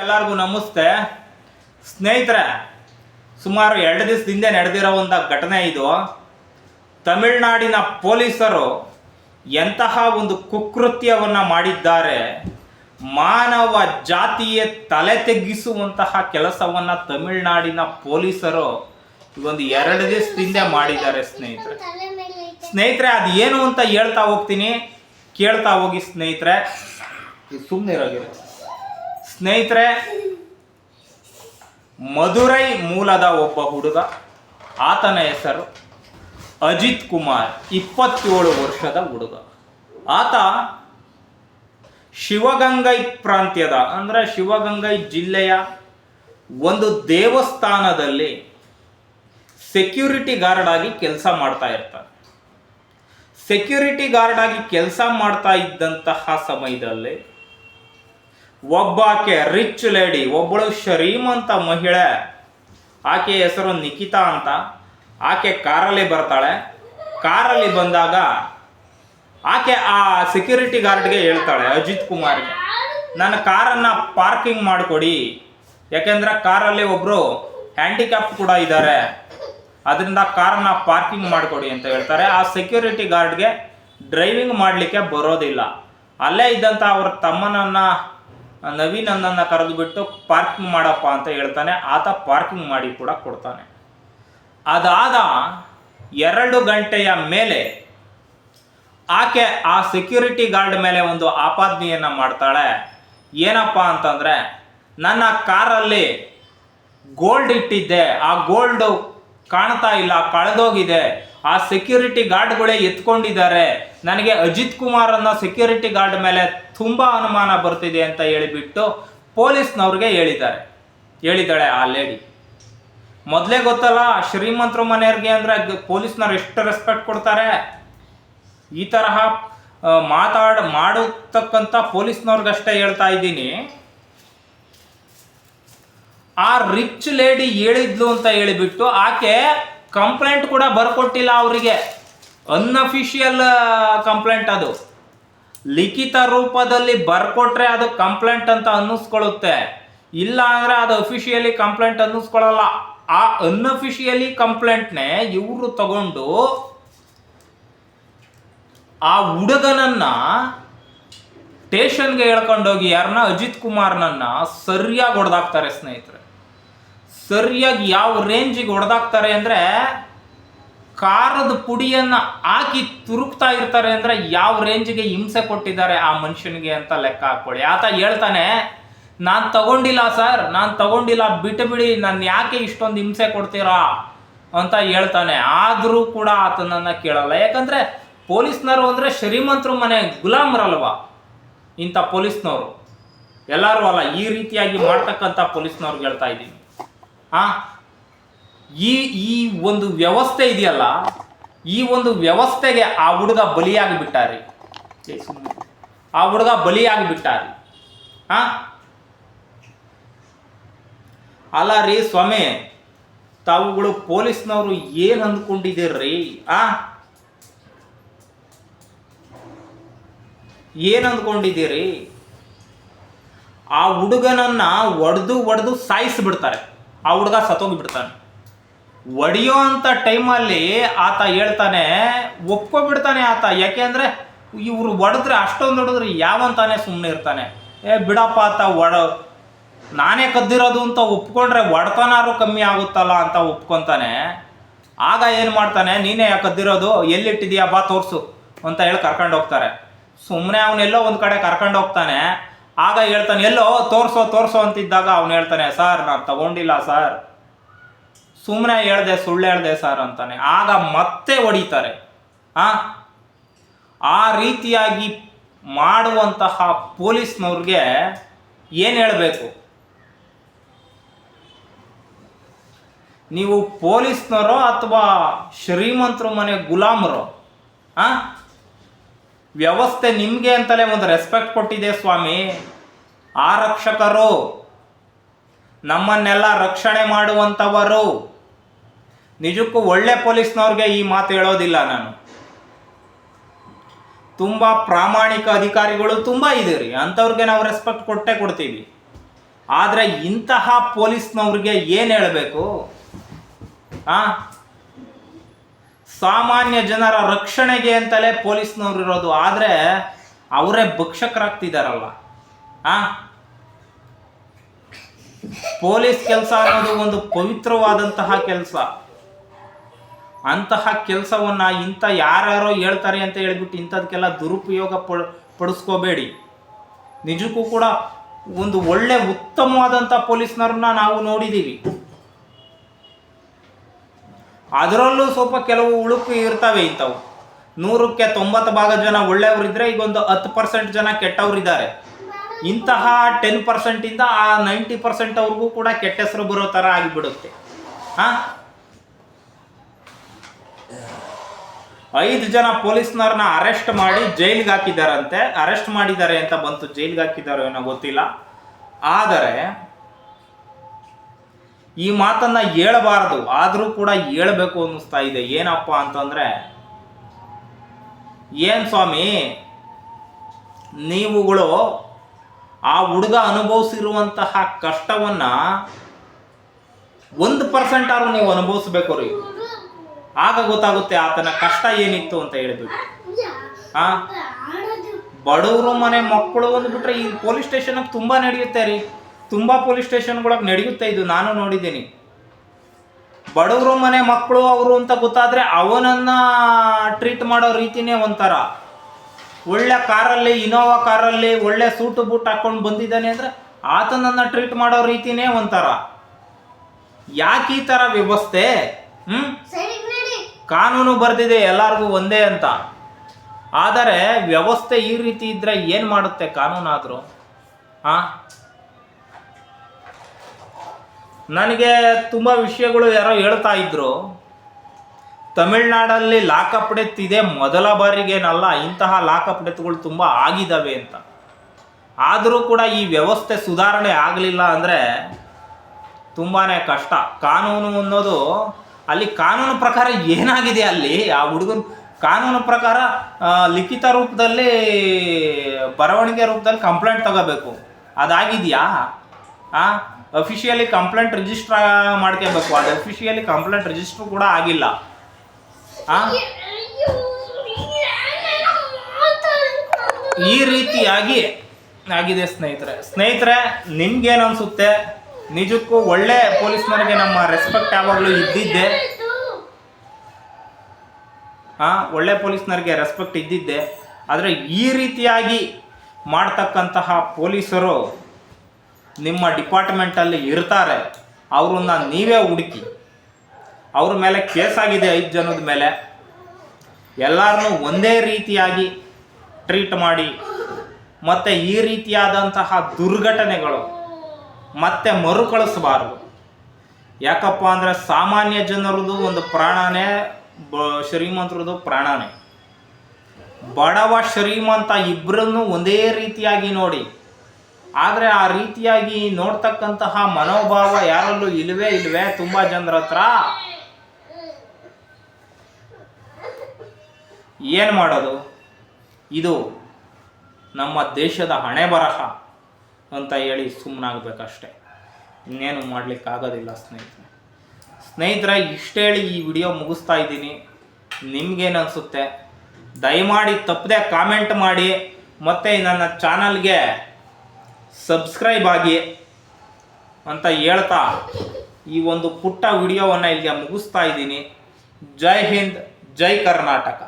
ಎಲ್ಲರಿಗೂ ನಮಸ್ತೆ. ಸ್ನೇಹಿತರೆ, ಸುಮಾರು ಎರಡು ದಿವಸದ ಹಿಂದೆ ನಡೆದಿರೋ ಒಂದು ಘಟನೆ ಇದು. ತಮಿಳುನಾಡಿನ ಪೊಲೀಸರು ಎಂತಹ ಒಂದು ಕುಕೃತ್ಯವನ್ನು ಮಾಡಿದ್ದಾರೆ, ಮಾನವ ಜಾತಿಯ ತಲೆ ತೆಗ್ಗಿಸುವಂತಹ ಕೆಲಸವನ್ನು ತಮಿಳುನಾಡಿನ ಪೊಲೀಸರು ಒಂದು ಎರಡು ದಿವಸದ ಹಿಂದೆ ಮಾಡಿದ್ದಾರೆ ಸ್ನೇಹಿತರೆ. ಸ್ನೇಹಿತರೆ, ಅದು ಏನು ಅಂತ ಹೇಳ್ತಾ ಹೋಗ್ತೀನಿ. ಕೇಳ್ತಾ ಹೋಗಿ ಸ್ನೇಹಿತರೆ. ಸುಮ್ಮನೆ ಇರೋಗಿರೋ ಸ್ನೇಹಿತರೆ, ಮಧುರೈ ಮೂಲದ ಒಬ್ಬ ಹುಡುಗ, ಆತನ ಹೆಸರು ಅಜಿತ್ ಕುಮಾರ್, ಇಪ್ಪತ್ತೇಳು ವರ್ಷದ ಹುಡುಗ. ಆತ ಶಿವಗಂಗೈ ಪ್ರಾಂತ್ಯದ, ಅಂದರೆ ಶಿವಗಂಗೈ ಜಿಲ್ಲೆಯ ಒಂದು ದೇವಸ್ಥಾನದಲ್ಲಿ ಸೆಕ್ಯೂರಿಟಿ ಗಾರ್ಡ್ ಆಗಿ ಕೆಲಸ ಮಾಡ್ತಾ ಇರ್ತಾನೆ. ಸೆಕ್ಯೂರಿಟಿ ಗಾರ್ಡ್ ಆಗಿ ಕೆಲಸ ಮಾಡ್ತಾ ಇದ್ದಂತಹ ಸಮಯದಲ್ಲಿ ಒಬ್ಬಾಕೆ ರಿಚ್ ಲೇಡಿ ಒಬ್ಬಳು ಶ್ರೀಮಂತ ಮಹಿಳೆ. ಆಕೆ ಹೆಸರು ನಿಖಿತಾ ಅಂತ. ಆಕೆ ಕಾರಲ್ಲಿ ಬರ್ತಾಳೆ. ಕಾರಲ್ಲಿ ಬಂದಾಗ ಆಕೆ ಆ ಸೆಕ್ಯೂರಿಟಿ ಗಾರ್ಡ್ಗೆ ಹೇಳ್ತಾಳೆ, ಅಜಿತ್ ಕುಮಾರ್ಗೆ ನನ್ನ ಕಾರನ್ನು ಪಾರ್ಕಿಂಗ್ ಮಾಡಿಕೊಡಿ. ಯಾಕೆಂದ್ರೆ ಕಾರಲ್ಲಿ ಒಬ್ಬರು ಹ್ಯಾಂಡಿಕ್ಯಾಪ್ ಕೂಡ ಇದ್ದಾರೆ ಅದರಿಂದ ಕಾರನ್ನ ಪಾರ್ಕಿಂಗ್ ಮಾಡಿಕೊಡಿ ಅಂತ ಹೇಳ್ತಾರೆ. ಆ ಸೆಕ್ಯೂರಿಟಿ ಗಾರ್ಡ್ಗೆ ಡ್ರೈವಿಂಗ್ ಮಾಡಲಿಕ್ಕೆ ಬರೋದಿಲ್ಲ. ಅಲ್ಲೇ ಇದ್ದಂಥ ಅವ್ರ ತಮ್ಮನನ್ನ ನವೀನ್ ಕರೆದು ಬಿಟ್ಟು ಪಾರ್ಕಿಂಗ್ ಮಾಡಪ್ಪ ಅಂತ ಹೇಳ್ತಾನೆ. ಆತ ಪಾರ್ಕಿಂಗ್ ಮಾಡಿ ಕೂಡ ಕೊಡ್ತಾನೆ. ಅದಾದ ಎರಡು ಗಂಟೆಯ ಮೇಲೆ ಆಕೆ ಆ ಸೆಕ್ಯೂರಿಟಿ ಗಾರ್ಡ್ ಮೇಲೆ ಒಂದು ಆಪಾದನೆಯನ್ನು ಮಾಡ್ತಾಳೆ. ಏನಪ್ಪ ಅಂತಂದರೆ, ನನ್ನ ಕಾರಲ್ಲಿ ಗೋಲ್ಡ್ ಇಟ್ಟಿದ್ದೆ. ಆ ಗೋಲ್ಡು ಕಾಣ್ತಾ ಇಲ್ಲ, ಕಳೆದೋಗಿದೆ. ಆ ಸೆಕ್ಯೂರಿಟಿ ಗಾರ್ಡ್ಗಳೇ ಎತ್ಕೊಂಡಿದ್ದಾರೆ. ನನಗೆ ಅಜಿತ್ ಕುಮಾರ್ ಅನ್ನೋ ಸೆಕ್ಯೂರಿಟಿ ಗಾರ್ಡ್ ಮೇಲೆ ತುಂಬ ಅನುಮಾನ ಬರ್ತಿದೆ ಅಂತ ಹೇಳಿಬಿಟ್ಟು ಪೊಲೀಸ್ನವ್ರಿಗೆ ಹೇಳಿದ್ದಾರೆ. ಹೇಳಿದ್ದಾಳೆ ಆ ಲೇಡಿ ಮೊದಲೇ ಗೊತ್ತಲ್ಲ ಶ್ರೀಮಂತರ ಮನೆಯವ್ರಿಗೆ ಅಂದರೆ ಪೊಲೀಸ್ನವ್ರು ಎಷ್ಟು ರೆಸ್ಪೆಕ್ಟ್ ಕೊಡ್ತಾರೆ? ಈ ತರಹ ಮಾತಾಡ ಮಾಡತಕ್ಕಂಥ ಪೊಲೀಸ್ನವ್ರಿಗಷ್ಟೇ ಹೇಳ್ತಾ ಇದ್ದೀನಿ. ಆ ರಿಚ್ ಲೇಡಿ ಹೇಳಿದ್ಲು ಅಂತ ಹೇಳಿಬಿಟ್ಟು ಆಕೆ ಕಂಪ್ಲೇಂಟ್ ಕೂಡ ಬರ್ಕೊಟ್ಟಿಲ್ಲ ಅವರಿಗೆ. ಅನ್ಅಫಿಷಿಯಲ್ ಕಂಪ್ಲೇಂಟ್ ಅದು. ಲಿಖಿತ ರೂಪದಲ್ಲಿ ಬರ್ಕೊಟ್ರೆ ಅದು ಕಂಪ್ಲೇಂಟ್ ಅಂತ ಅನ್ನಿಸ್ಕೊಳ್ಳುತ್ತೆ. ಇಲ್ಲ ಅಂದ್ರೆ ಅದು ಅಫಿಷಿಯಲಿ ಕಂಪ್ಲೇಂಟ್ ಅನ್ನಿಸ್ಕೊಳ್ಳಲ್ಲ. ಆ ಅನ್ಅಫಿಷಿಯಲಿ ಕಂಪ್ಲೇಂಟ್ನೇ ಇವರು ತಗೊಂಡು ಆ ಹುಡುಗನನ್ನ ಸ್ಟೇಷನ್ಗೆ ಹೇಳ್ಕೊಂಡೋಗಿ ಯಾರನ್ನ, ಅಜಿತ್ ಕುಮಾರ್ನನ್ನ ಸರಿಯಾಗಿ ಹೊಡೆದಾಕ್ತಾರೆ ಸ್ನೇಹಿತರೆ. ಸರಿಯಾಗಿ ಯಾವ ರೇಂಜಿಗೆ ಹೊಡೆದಾಕ್ತಾರೆ ಅಂದರೆ ಖಾರದ ಪುಡಿಯನ್ನು ಹಾಕಿ ತುರುಕ್ತಾ ಇರ್ತಾರೆ ಅಂದರೆ ಯಾವ ರೇಂಜಿಗೆ ಹಿಂಸೆ ಕೊಟ್ಟಿದ್ದಾರೆ ಆ ಮನುಷ್ಯನಿಗೆ ಅಂತ ಲೆಕ್ಕ ಹಾಕ್ಕೊಳ್ಳಿ ಆತ ಹೇಳ್ತಾನೆ, ನಾನು ತಗೊಂಡಿಲ್ಲ ಸರ್, ನಾನು ತಗೊಂಡಿಲ್ಲ ಬಿಟ್ಟು ಬಿಡಿ ನಾನು ಯಾಕೆ ಇಷ್ಟೊಂದು ಹಿಂಸೆ ಕೊಡ್ತೀರಾ? ಅಂತ ಹೇಳ್ತಾನೆ. ಆದರೂ ಕೂಡ ಆತನನ್ನು ಕೇಳಲ್ಲ. ಯಾಕಂದರೆ ಪೊಲೀಸ್ನವರು ಅಂದರೆ ಶ್ರೀಮಂತರು ಮನೆ ಗುಲಾಮರಲ್ವ? ಇಂಥ ಪೊಲೀಸ್ನವರು. ಎಲ್ಲರೂ ಅಲ್ಲ, ಈ ರೀತಿಯಾಗಿ ಮಾಡ್ತಕ್ಕಂಥ ಪೊಲೀಸ್ನವ್ರಿಗೆ ಹೇಳ್ತಾ ಇದ್ದೀನಿ. ಆ? ಈ ಈ ಒಂದು ವ್ಯವಸ್ಥೆ ಇದೆಯಲ್ಲ, ಈ ಒಂದು ವ್ಯವಸ್ಥೆಗೆ ಆ ಹುಡುಗ ಬಲಿಯಾಗಿ ಬಿಟ್ಟಾರಿ ಆ ಹುಡುಗ ಬಲಿಯಾಗಿ ಬಿಟ್ಟಾರಿ ಆ? ಅಲ್ಲ ರೀ ಸ್ವಾಮಿ, ತಾವುಗಳು ಪೊಲೀಸ್ನವರು ಏನು ಅಂದ್ಕೊಂಡಿದ್ದೀರ್ರಿ? ಆ? ಏನು ಅಂದ್ಕೊಂಡಿದ್ದೀರಿ? ಆ ಹುಡುಗನನ್ನ ಒಡೆದು ಒಡೆದು ಸಾಯಿಸಿಬಿಡ್ತಾರೆ. ಆ ಹುಡುಗ ಸತ್ತೋಗಿಬಿಡ್ತಾನೆ ಒಡೆಯೋ ಅಂಥ ಟೈಮಲ್ಲಿ ಆತ ಹೇಳ್ತಾನೆ, ಒಪ್ಕೊಬಿಡ್ತಾನೆ ಆತ. ಯಾಕೆಂದರೆ ಇವರು ಒಡೆದ್ರೆ ಅಷ್ಟೊಂದು ಹೊಡೆದ್ರೆ ಯಾವಂತಾನೆ ಸುಮ್ಮನೆ ಇರ್ತಾನೆ. ಏ, ಬಿಡಪ್ಪ ಆತ, ಒಡ ನಾನೇ ಕದ್ದಿರೋದು ಅಂತ ಒಪ್ಕೊಂಡ್ರೆ ಒಡ್ತನಾರು ಕಮ್ಮಿ ಆಗುತ್ತಲ್ಲ ಅಂತ ಒಪ್ಕೊತಾನೆ. ಆಗ ಏನು ಮಾಡ್ತಾನೆ, ನೀನೇ ಕದ್ದಿರೋದು, ಎಲ್ಲಿಟ್ಟಿದ್ಯಾ ಬಾ ತೋರಿಸು ಅಂತ ಹೇಳಿ ಕರ್ಕೊಂಡು ಹೋಗ್ತಾರೆ. ಸುಮ್ಮನೆ ಅವನೆಲ್ಲೋ ಒಂದು ಕಡೆ ಕರ್ಕೊಂಡು ಹೋಗ್ತಾನೆ. ಆಗ ಹೇಳ್ತಾನೆ, ಎಲ್ಲೋ ತೋರಿಸೋ ತೋರಿಸೋ ಅಂತಿದ್ದಾಗ ಅವನು ಹೇಳ್ತಾನೆ, ಸರ್, ನಾನು ತಗೊಂಡಿಲ್ಲ ಸರ್. ಸುಮ್ಮನೆ ಹೇಳ್ದೆ, ಸುಳ್ಳು ಹೇಳ್ದೆ ಸರ್ ಅಂತಾನೆ. ಆಗ ಮತ್ತೆ ಹೊಡಿತಾರೆ. ಆ? ಆ ರೀತಿಯಾಗಿ ಮಾಡುವಂತಹ ಪೊಲೀಸ್ನವ್ರಿಗೆ ಏನು ಹೇಳಬೇಕು? ನೀವು ಪೊಲೀಸ್ನವರೋ ಅಥವಾ ಶ್ರೀಮಂತರ ಮನೆ ಗುಲಾಮರೋ, ಆ? ವ್ಯವಸ್ಥೆ ನಿಮಗೆ ಅಂತಲೇ ಒಂದು ರೆಸ್ಪೆಕ್ಟ್ ಕೊಟ್ಟಿದೆ ಸ್ವಾಮಿ. ಆರಕ್ಷಕರು, ನಮ್ಮನ್ನೆಲ್ಲ ರಕ್ಷಣೆ ಮಾಡುವಂಥವರು. ನಿಜಕ್ಕೂ ಒಳ್ಳೆ ಪೊಲೀಸ್ನವ್ರಿಗೆ ಈ ಮಾತು ಹೇಳೋದಿಲ್ಲ ನಾನು. ತುಂಬ ಪ್ರಾಮಾಣಿಕ ಅಧಿಕಾರಿಗಳು ತುಂಬ ಇದ್ದೀರಿ. ಅಂಥವ್ರಿಗೆ ನಾವು ರೆಸ್ಪೆಕ್ಟ್ ಕೊಟ್ಟೇ ಕೊಡ್ತೀವಿ. ಆದರೆ ಇಂತಹ ಪೊಲೀಸ್ನವ್ರಿಗೆ ಏನು ಹೇಳಬೇಕು? ಆ? ಸಾಮಾನ್ಯ ಜನರ ರಕ್ಷಣೆಗೆ ಅಂತಲೇ ಪೊಲೀಸ್ನವ್ರು ಇರೋದು. ಆದರೆ ಅವರೇ ಭಕ್ಷಕರಾಗ್ತಿದಾರಲ್ಲ. ಆ? ಪೊಲೀಸ್ ಕೆಲಸ ಅನ್ನೋದು ಒಂದು ಪವಿತ್ರವಾದಂತಹ ಕೆಲಸ. ಅಂತಹ ಕೆಲಸವನ್ನ ಇಂಥ ಯಾರ್ಯಾರೋ ಹೇಳ್ತಾರೆ ಅಂತ ಹೇಳ್ಬಿಟ್ಟು ಇಂಥದಕ್ಕೆಲ್ಲ ದುರುಪಯೋಗ ಪಡ್, ಪಡಿಸ್ಕೋಬೇಡಿ. ನಿಜಕ್ಕೂ ಕೂಡ ಒಂದು ಒಳ್ಳೆ ಉತ್ತಮವಾದಂಥ ಪೊಲೀಸ್ನವ್ರನ್ನ ನಾವು ನೋಡಿದ್ದೀವಿ ಅದರಲ್ಲೂ ಸ್ವಲ್ಪ ಕೆಲವು ಉಳುಕು ಇರ್ತವೆ ಇಂಥವು. ನೂರಕ್ಕೆ ತೊಂಬತ್ತು ಭಾಗ ಜನ ಒಳ್ಳೆಯವರಿದ್ರೆ ಈಗ ಒಂದು ಹತ್ತು ಪರ್ಸೆಂಟ್ ಜನ ಕೆಟ್ಟವರಿದ್ದಾರೆ ಇಂತಹ ಟೆನ್ ಪರ್ಸೆಂಟಿಂದ ಆ ನೈಂಟಿ ಪರ್ಸೆಂಟ್ ಅವ್ರಿಗೂ ಕೂಡ ಕೆಟ್ಟ ಹೆಸರು ಬರೋ ಥರ ಆಗಿಬಿಡುತ್ತೆ. ಹಾಂ? ಐದು ಜನ ಪೊಲೀಸ್ನವ್ರನ್ನ ಅರೆಸ್ಟ್ ಮಾಡಿ ಜೈಲಿಗೆ ಹಾಕಿದ್ದಾರಂತೆ. ಅರೆಸ್ಟ್ ಮಾಡಿದ್ದಾರೆ ಅಂತ ಬಂತು. ಜೈಲಿಗೆ ಹಾಕಿದಾರೋ ಏನೋ ಗೊತ್ತಿಲ್ಲ. ಆದರೆ ಈ ಮಾತನ್ನ ಹೇಳಬಾರದು, ಆದರೂ ಕೂಡ ಹೇಳಬೇಕು ಅನ್ನಿಸ್ತಾ ಇದೆ. ಏನಪ್ಪ ಅಂತಂದ್ರೆ, ಏನ್ ಸ್ವಾಮಿ, ನೀವುಗಳು ಆ ಹುಡುಗ ಅನುಭವಿಸಿರುವಂತಹ ಕಷ್ಟವನ್ನ ಒಂದು ಪರ್ಸೆಂಟ್ ಆದ್ರೂ ನೀವು ಅನುಭವಿಸ್ಬೇಕು ರೀ. ಆಗ ಗೊತ್ತಾಗುತ್ತೆ ಆತನ ಕಷ್ಟ ಏನಿತ್ತು ಅಂತ ಹೇಳಿದ್ವಿ ಆ? ಬಡವರು ಮನೆ ಮಕ್ಕಳು ಅಂದ್ಬಿಟ್ರೆ ಈ ಪೊಲೀಸ್ ಸ್ಟೇಷನ್ ತುಂಬಾ ನಡೆಯುತ್ತೆ ರೀ. ತುಂಬಾ ಪೊಲೀಸ್ ಸ್ಟೇಷನ್ಗಳಾಗ ನಡೆಯುತ್ತೆ ಇದು ನಾನು ನೋಡಿದ್ದೀನಿ. ಬಡವರು ಮನೆ ಮಕ್ಕಳು ಅವರು ಅಂತ ಗೊತ್ತಾದ್ರೆ ಅವನನ್ನ ಟ್ರೀಟ್ ಮಾಡೋ ರೀತಿನೇ ಒಂಥರ. ಒಳ್ಳೆ ಕಾರಲ್ಲಿ ಇನೋವಾ ಕಾರಲ್ಲಿ ಒಳ್ಳೆ ಸೂಟ್ ಬೂಟ್ ಹಾಕೊಂಡು ಬಂದಿದ್ದಾನೆ ಅಂದ್ರೆ ಆತನನ್ನ ಟ್ರೀಟ್ ಮಾಡೋ ರೀತಿನೇ ಒಂಥರ. ಯಾಕೆ ಈ ಥರ ವ್ಯವಸ್ಥೆ? ಹ್ಮ್? ಕಾನೂನು ಬರೆದಿದೆ ಎಲ್ಲರಿಗೂ ಒಂದೇ ಅಂತ. ಆದರೆ ವ್ಯವಸ್ಥೆ ಈ ರೀತಿ ಇದ್ರೆ ಏನು ಮಾಡುತ್ತೆ ಕಾನೂನಾದರೂ? ಆ? ನನಗೆ ತುಂಬ ವಿಷಯಗಳು ಯಾರೋ ಹೇಳ್ತಾ ಇದ್ರು. ತಮಿಳ್ನಾಡಲ್ಲಿ ಲಾಕಪ್ ಡೆತ್ ಇದೆ, ಮೊದಲ ಬಾರಿಗೇನಲ್ಲ, ಇಂತಹ ಲಾಕಪ್ ಡೆತ್ಗಳು ತುಂಬ ಆಗಿದ್ದಾವೆ ಅಂತ. ಆದರೂ ಕೂಡ ಈ ವ್ಯವಸ್ಥೆ ಸುಧಾರಣೆ ಆಗಲಿಲ್ಲ ಅಂದರೆ ತುಂಬಾ ಕಷ್ಟ. ಕಾನೂನು ಅನ್ನೋದು, ಅಲ್ಲಿ ಕಾನೂನು ಪ್ರಕಾರ ಏನಾಗಿದೆ ಅಲ್ಲಿ? ಆ ಹುಡುಗನ ಕಾನೂನು ಪ್ರಕಾರ ಲಿಖಿತ ರೂಪದಲ್ಲಿ, ಬರವಣಿಗೆ ರೂಪದಲ್ಲಿ ಕಂಪ್ಲೇಂಟ್ ತಗೋಬೇಕು. ಅದಾಗಿದೆಯಾ? ಆ? ಅಫಿಷಿಯಲಿ ಕಂಪ್ಲೇಂಟ್ ರಿಜಿಸ್ಟರ್ ಮಾಡ್ಕೋಬೇಕು ಅದು ಅಫಿಷಿಯಲಿ ಕಂಪ್ಲೇಂಟ್ ರಿಜಿಸ್ಟರ್ ಕೂಡ ಆಗಿಲ್ಲ. ಈ ರೀತಿಯಾಗಿ ಆಗಿದೆ ಸ್ನೇಹಿತರೆ. ಸ್ನೇಹಿತರೆ, ನಿಮ್ಗೇನು ಅನ್ಸುತ್ತೆ? ನಿಜಕ್ಕೂ ಒಳ್ಳೆ ಪೊಲೀಸ್ನವರಿಗೆ ನಮ್ಮ ರೆಸ್ಪೆಕ್ಟ್ ಯಾವಾಗಲೂ ಇದ್ದಿದ್ದೆ. ಹಾ ಒಳ್ಳೆ ಪೊಲೀಸ್ನವರಿಗೆ ರೆಸ್ಪೆಕ್ಟ್ ಇದ್ದಿದ್ದೆ. ಆದರೆ ಈ ರೀತಿಯಾಗಿ ಮಾಡ್ತಕ್ಕಂತಹ ಪೊಲೀಸರು ನಿಮ್ಮ ಡಿಪಾರ್ಟ್ಮೆಂಟಲ್ಲಿ ಇರ್ತಾರೆ, ಅವ್ರನ್ನ ನೀವೇ ಹುಡುಕಿ. ಅವ್ರ ಮೇಲೆ ಕೇಸ್ ಆಗಿದೆ ಐದು ಜನದ ಮೇಲೆ. ಎಲ್ಲರನ್ನೂ ಒಂದೇ ರೀತಿಯಾಗಿ ಟ್ರೀಟ್ ಮಾಡಿ, ಮತ್ತು ಈ ರೀತಿಯಾದಂತಹ ದುರ್ಘಟನೆಗಳು ಮತ್ತೆ ಮರುಕಳಿಸಬಾರದು. ಯಾಕಪ್ಪ ಅಂದರೆ ಸಾಮಾನ್ಯ ಜನರದು ಒಂದು ಪ್ರಾಣನೇ, ಬ, ಶ್ರೀಮಂತರದು ಪ್ರಾಣನೇ. ಬಡವ ಶ್ರೀಮಂತ ಇಬ್ಬರನ್ನು ಒಂದೇ ರೀತಿಯಾಗಿ ನೋಡಿ ಆದರೆ ಆ ರೀತಿಯಾಗಿ ನೋಡ್ತಕ್ಕಂತಹ ಮನೋಭಾವ ಯಾರಲ್ಲೂ ಇಲ್ವೇ ಇಲ್ವೇ ತುಂಬ ಜನರ ಹತ್ರ? ಏನು ಮಾಡೋದು? ಇದು ನಮ್ಮ ದೇಶದ ಹಣೆ ಬರಹ ಅಂತ ಹೇಳಿ ಸುಮ್ಮನಾಗಬೇಕಷ್ಟೆ ಇನ್ನೇನು ಮಾಡಲಿಕ್ಕಾಗೋದಿಲ್ಲ ಸ್ನೇಹಿತರೆ. ಸ್ನೇಹಿತರೆ ಹೇಳಿ ಈ ವಿಡಿಯೋ ಮುಗಿಸ್ತಾ ಇದ್ದೀನಿ. ನಿಮ್ಗೇನು ಅನಿಸುತ್ತೆ ದಯಮಾಡಿ ತಪ್ಪದೆ ಕಾಮೆಂಟ್ ಮಾಡಿ. ಮತ್ತು ನನ್ನ ಚಾನಲ್ಗೆ ಸಬ್ಸ್ಕ್ರೈಬ್ ಆಗಿ ಅಂತ ಹೇಳ್ತಾ ಈ ಒಂದು ಪುಟ್ಟ ವಿಡಿಯೋವನ್ನು ಇಲ್ಲಿಗೆ ಮುಗಿಸ್ತಾ ಇದ್ದೀನಿ. ಜೈ ಹಿಂದ್, ಜೈ ಕರ್ನಾಟಕ.